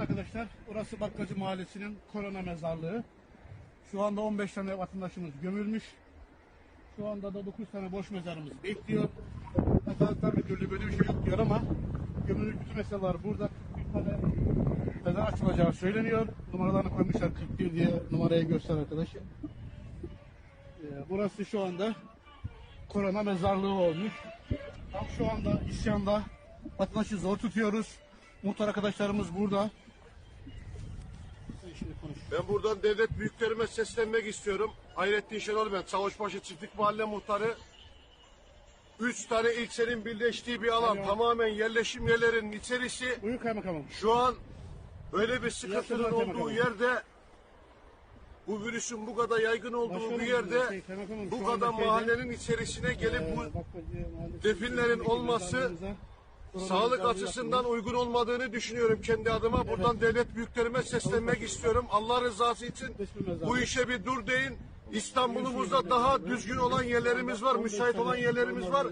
Arkadaşlar burası Bakkacı Mahallesi'nin korona mezarlığı. Şu anda 15 tane vatandaşımız gömülmüş. Şu anda da 9 tane boş mezarımız bekliyor. Mezarlıklar Müdürlüğü böyle bir şey yok diyor ama gömülük bütün meseleler burada. Bir tane mezar açılacağı söyleniyor. Numaralarını koymuşlar 41 diye numarayı göster arkadaş. Ee, burası şu anda korona mezarlığı olmuş. Tam şu anda isyanda vatandaşı zor tutuyoruz. Muhtar arkadaşlarımız burada. Ben buradan devlet büyüklerime seslenmek istiyorum. Hayrettin Şenol ben, Çavuşbaşı Çiftlik Mahalle Muhtarı. Üç tane ilçenin birleştiği bir alan. Alo. Tamamen yerleşim yerlerinin içerisi. Buyur kaymakamım. Şu an böyle bir sıkıntının olduğu yerde bu virüsün bu kadar yaygın olduğu Başkanım, bir yerde şey, bu kadar mahallenin içerisine gelip Ee, bu Mahallesi definlerin olması sağlık açısından uygun olmadığını düşünüyorum kendi adıma. Buradan devlet büyüklerime seslenmek istiyorum. Allah rızası için bu işe bir dur deyin. İstanbul'umuzda daha düzgün olan yerlerimiz var, müsait olan yerlerimiz var.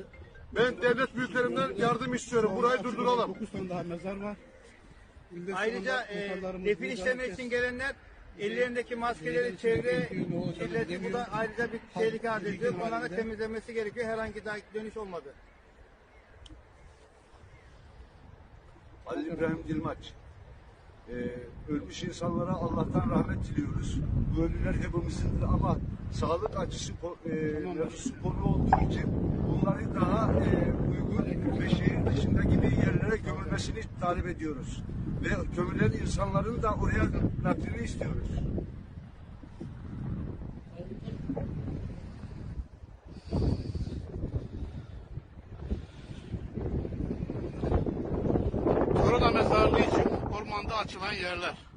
Ben devlet büyüklerimden yardım istiyorum. Burayı durduralım. 9 tane daha mezar var. Ayrıca e, defin işlemi için gelenler ellerindeki maskeleri çevre kirleti bu da ayrıca bir tehlike arz ediyor. Bunların temizlenmesi gerekiyor. Herhangi daha dönüş olmadı. Ali İbrahim Dilmaç. Ee, ölmüş insanlara Allah'tan rahmet diliyoruz. Bu ölüler hepimizindir ama sağlık açısı e, konu olduğu için bunları daha e, uygun ve şehir dışındaki bir yerlere gömülmesini talep ediyoruz. Ve gömülen insanların da oraya naklini istiyoruz. Korona mezarlığı için ormanda açılan yerler.